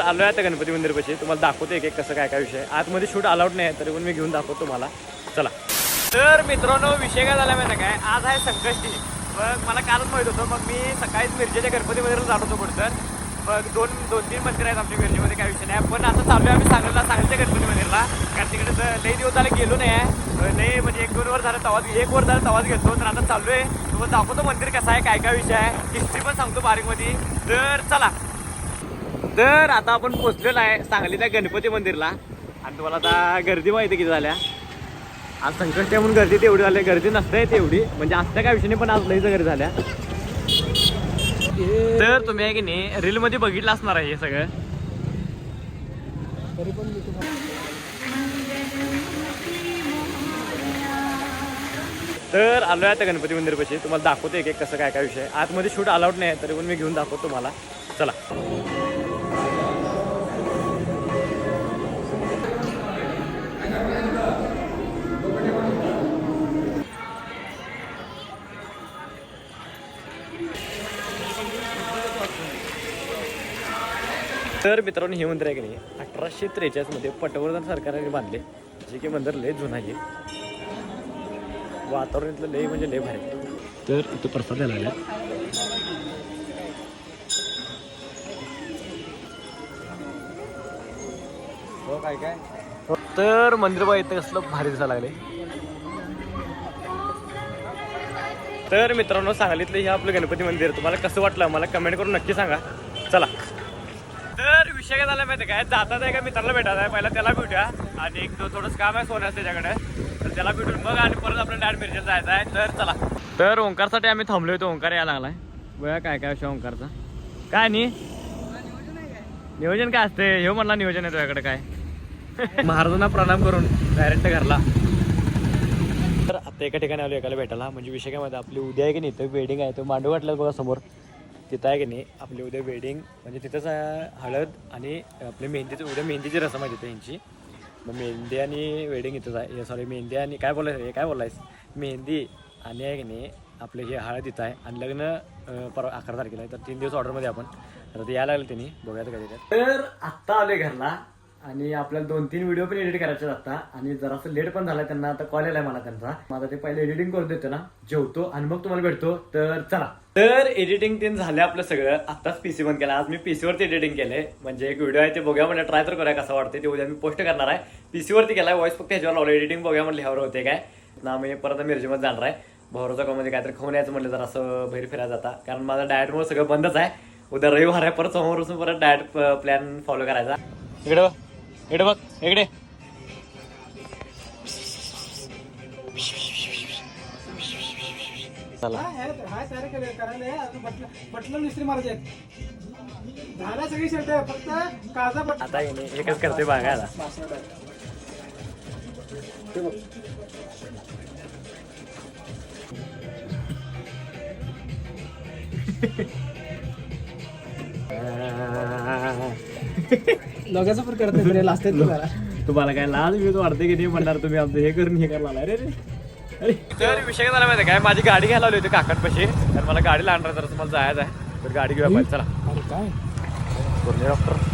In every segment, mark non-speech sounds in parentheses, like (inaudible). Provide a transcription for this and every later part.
आलोय आता गणपती मंदिर पाशी तुम्हाला दाखवतो एक एक कसं काय काय विषय. आतमध्ये शूट अलाउड नाही तरी पण मी घेऊन दाखवतो तुम्हाला. चला. तर मित्रांनो विषय काय झाला माहिती काय? आज आहे संकष्टी. मग मला कालच माहीत होतं मग मी सकाळीच मिरजेच्या गणपती मंदिरला जात होतो कुठं तर मग दोन दोन तीन मंदिर आहेत आमच्या मिरजेमध्ये काय विषय नाही. पण आता चालू आहे आम्ही सांगलीला सांगलीच्या गणपती मंदिरला. कारण तिकडे तर लई दिवस झाले गेलो नाही आहे. नाही म्हणजे एक दोन वर झालं तवाच एक वर झालं तवाच घेतो तर आता चालू आहे तुम्हाला दाखवतो मंदिर कसं आहे काय काय विषय आहे. हिस्ट्री पण सांगतो बारीकमध्ये. तर चला. तर आता आपण पोचलेलो आहे सांगलीच्या गणपती मंदिरला. आणि तुम्हाला आता गर्दी माहिती किती झाल्या? आज संकट म्हणून गर्दी तेवढी झाली. गर्दी नसते तेवढी. म्हणजे असत्या काय विषय नाही पण आज लईच गर्दी झाल्या. तर तुम्ही आहे की नाही रील मध्ये बघितलं असणार आहे हे सगळं. तर आलोय आता गणपती मंदिरपाशी. तुम्हाला दाखवतो एक एक कसं काय काय विषय आतमध्ये शूट अलाउड नाही तरी पण मी घेऊन दाखवतो तुम्हाला. चला. तर मित्रांनो हे मंदिर आहे की नाही? अठराशे त्रेचाळीसमध्ये पटवर्धन सरकारने बांधले. जे की मंदिर लय जुनं आहे. वातावरण इथलं लय म्हणजे लय भारी. तर इथं प्रसाद द्यायला लागला हो काय काय? तर मंदिर बघा इथं कसलं भारी दिसायला लागले तर मित्रांनो सांगलीतलं हे आपलं गणपती मंदिर तुम्हाला कसं वाटलं मला कमेंट करून नक्की सांगा. चला. तर विषय काय झाला माहिती काय? जातात का मित्राला भेटायचा आहे. पहिला त्याला भेटूया. आणि एक दो- थोडंसं काम आहे सोन्यास त्याच्याकडे. तर त्याला भेटून बघ आणि परत आपल्याला डायरेक्ट मिरजेला जायचं आहे. तर चला. तर ओंकारसाठी आम्ही थांबलो होतो ओंकार यायला लागलाय. बघा काय काय विषय ओंकारचा. काय नाही नियोजन काय असते हे म्हणला नियोजन आहे तुझ्याकडे काय? (laughs) महाराजांना प्रणाम करून डायरेक्ट घरला. तर एका ठिकाणी आलो एकाला भेटायला. म्हणजे विषय काय माहिती आपली उद्या आहे की नाही तो वेडिंग आहे. तो मांडू वाटलं बघा समोर. तिथं आहे की नाही आपली उद्या वेडिंग. म्हणजे तिथंच हळद आणि आपली मेहंदीचं उद्या मेहंदीची रसम आहे तिथं यांची मग मेहंदी आणि वेडिंग इथंच आहे. सॉरी मेहंदी आणि काय बोलायचं हे? काय बोलायस मेहंदी आणि आहे की नाही आपलं हे हळद इथं आहे. आणि लग्न परवा अकरा तारखेला आहे. तर तीन दिवस ऑर्डरमध्ये आपण. तर ते यायला लागलं त्यांनी बघायचं कधी तर आत्ता आले घरला. आणि आपल्याला दोन तीन व्हिडिओ पण एडिट करायचे आता. आणि जरासं लेट पण झाला त्यांना आता कॉल आलाय मला त्यांचा. माझा ते पहिले एडिटिंग करून देतो ना. जेवतो आणि मग तुम्हाला भेटतो. तर चला. तर एडिटिंग ते झालं आपलं सगळं. आत्ताच पीसी बंद केला. आज मी पीसीवरती एडिटिंग केलंय. म्हणजे एक व्हिडिओ आहे ते बघूया म्हणजे ट्राय तर करूया कसं वाटते ते उद्या मी पोस्ट करणार आहे. पीसीवरती केलाय. वॉइस फक्त ह्याच्यावर लावलं एडिटिंग बघूया म्हणलं ह्यावर होते काय. ना मी परत मिरजेमध्ये जाणार आहे. भाऊच्या मध्ये म्हणजे काहीतरी खाऊन यायचं म्हणलं जर असं बाहेर फिरायला जाता. कारण माझं डाएटमुळे सगळं बंदच आहे. उद्या रविवार आहे. परत समोर परत डायट प्लॅन फॉलो करायचा. इकडे इकडे बघ इकडे. चला. आता येणे एकच करते बघायला. लगाचं पण करत नाही लास्ट तुम्हाला तुम्हाला काय लाज मी वाटते की नाही म्हणणार तुम्ही? आमचं हे करून हे करायला अरे रे अरे. तर विषय झाला माहिती काय? माझी गाडी घ्यायला आली होती काकांपाशी. तर मला गाडीला आणणार तर मला जायचं आहे. तर गाडी घेऊया पाहिजे चला. अरे काय? डॉक्टर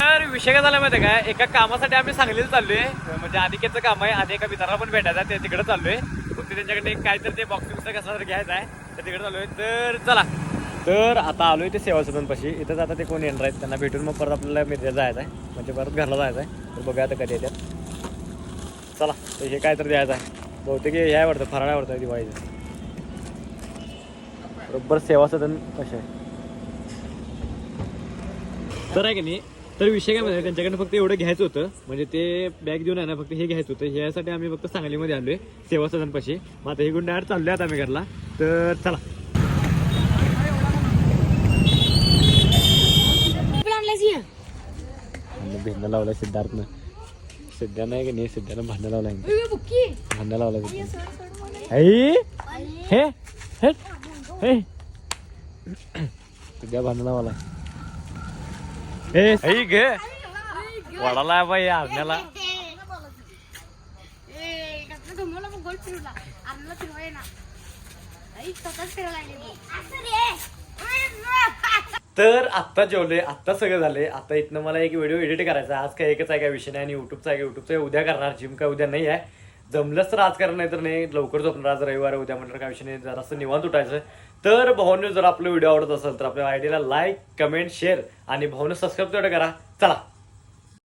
तर विषय काय झाला माहिती काय? एका कामासाठी आम्ही सांगलीला चाललोय. म्हणजे अनिकेतचं काम आहे. आणि एका मित्राला पण भेटायचं आहे. ते तिकडे चाललोय. फक्त त्यांच्याकडे एक काहीतरी ते बॉक्सिंगचं कसं घ्यायचं आहे. तर तिकडे चाललोय. तर चला. तर आता आलोय ते सेवा सदनपाशी इथंच आता ते कोण येणार आहेत? त्यांना भेटून मग परत आपल्याला मिरजेला जायचं आहे म्हणजे परत घरला जायचं आहे तर बघूया आता कधी येतात चला तर हे काय तर द्यायचं आहे. बहुतेक हे आहे आवडतं फराळ आवडतं दिवाळीचं. बरोबर सेवा सदन कसे आहे? तर आहे की नाही तर विषय काय म्हणजे त्यांच्याकडनं फक्त एवढं घ्यायचं होतं. म्हणजे ते बॅग देऊन आहे ना फक्त हे घ्यायचं होतं. ह्यासाठी आम्ही फक्त सांगलीमध्ये आलोय सेवा सदनपाशी मग आता हे गुंड चाललो आहे आता आम्ही घरला. तर चला. भिन्न लावलाय सिद्धार्थनं. सिद्धा नाही की नाही सिद्धानं भांडण लावलाय. भांडण लावलाय आई हे हे हे. सिद्धा भांडण लावलाय हे गे. वडाला बाई आज्ञाला तर आत्ता जेवले आत्ता सगळं झाले. आता इथनं मला एक व्हिडिओ एडिट करायचा आज काय एकच आहे काय विषय नाही आणि युट्यूबचा आहे युट्यूबचा आहे. उद्या करणार जिम काय उद्या नाही आहे. जमलंच तर आज करणार नाही तर नाही. लवकर झोपणार आज रविवार उद्या म्हटलं काय विषय नाही. जरासं निवांत उठायचं तर भाऊने जर आपलं व्हिडिओ आवडत असेल तर आपल्या आयडीला लाईक कमेंट शेअर आणि भाऊने सबस्क्राईब तेवढं करा. चला.